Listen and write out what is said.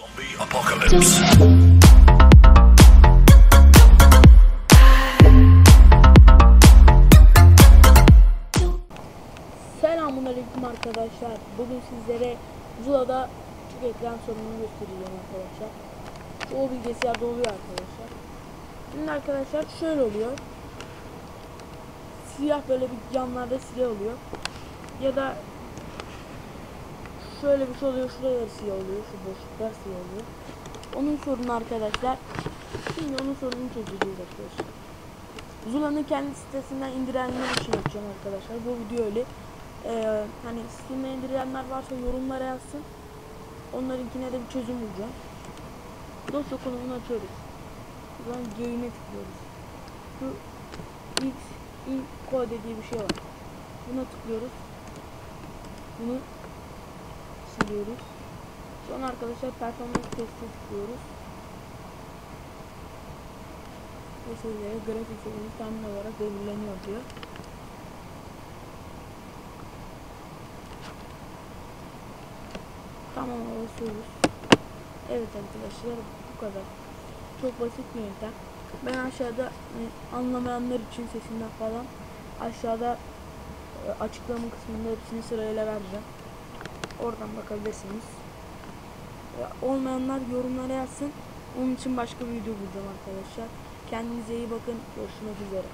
Zombie apocalypse. Selamünaleyküm arkadaşlar. Bugün sizlere Zula'da küçük ekran sorununu göstereceğim arkadaşlar. Çoğu bilgisayarda oluyor arkadaşlar. Şimdi arkadaşlar şöyle oluyor. Siyah böyle bir yanlarda siyah oluyor. Ya da şöyle bir şey oluyor. Şurada siyah oluyor. Şu boşluklar siyah oluyor. Onun sorunu arkadaşlar. Şimdi onun sorununu çözeceğiz arkadaşlar. Zula'nın kendi sitesinden indirenler için yapacağım arkadaşlar. Bu video öyle. Ee, hani Steam'den indirenler varsa yorumlara yazsın. Onlarınkine de bir çözüm bulacağım. Dosya konumunu açıyoruz. Buradan göğüne tıklıyoruz. Şu X in kode diye bir şey var. Buna tıklıyoruz. Bunu siliyoruz. Sonra arkadaşlar performans testi tıklıyoruz. Bu seviyeye grafik seviyesi tahmin olarak belirleniyor diyor. Tamam basıyoruz. Evet arkadaşlar bu kadar. Çok basit bir yöntem. Ben aşağıda e, anlamayanlar için sesinden falan aşağıda e, açıklama kısmında hepsini sırayla vereceğim. Oradan bakabilirsiniz. Olmayanlar yorumlara yazsın. Onun için başka bir video bulacağım arkadaşlar. Kendinize iyi bakın. Görüşmek üzere.